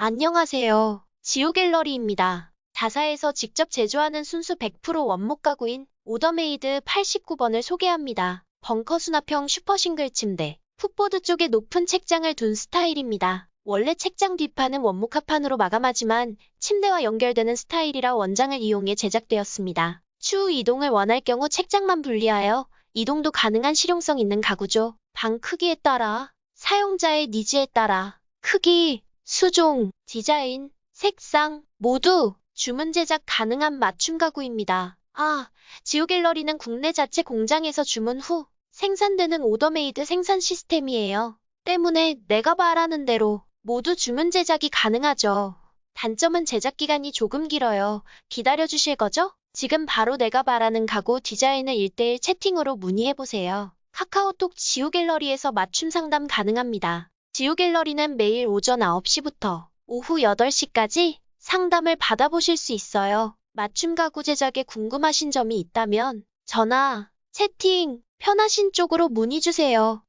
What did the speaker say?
안녕하세요. 지오갤러리입니다. 다사에서 직접 제조하는 순수 100% 원목 가구인 오더메이드 89번을 소개합니다. 벙커 수납형 슈퍼싱글 침대, 풋보드 쪽에 높은 책장을 둔 스타일입니다. 원래 책장 뒷판은 원목 합판으로 마감하지만 침대와 연결되는 스타일이라 원장을 이용해 제작되었습니다. 추후 이동을 원할 경우 책장만 분리하여 이동도 가능한 실용성 있는 가구죠. 방 크기에 따라 사용자의 니즈에 따라 크기, 수종, 디자인, 색상 모두 주문 제작 가능한 맞춤 가구입니다. 아, 지오갤러리는 국내 자체 공장에서 주문 후 생산되는 오더메이드 생산 시스템이에요. 때문에 내가 바라는 대로 모두 주문 제작이 가능하죠. 단점은 제작 기간이 조금 길어요. 기다려 주실 거죠? 지금 바로 내가 바라는 가구 디자인을 1대1 채팅으로 문의해 보세요. 카카오톡 지오갤러리에서 맞춤 상담 가능합니다. 지오갤러리는 매일 오전 9시부터 오후 8시까지 상담을 받아보실 수 있어요. 맞춤 가구 제작에 궁금하신 점이 있다면 전화, 채팅, 편하신 쪽으로 문의 주세요.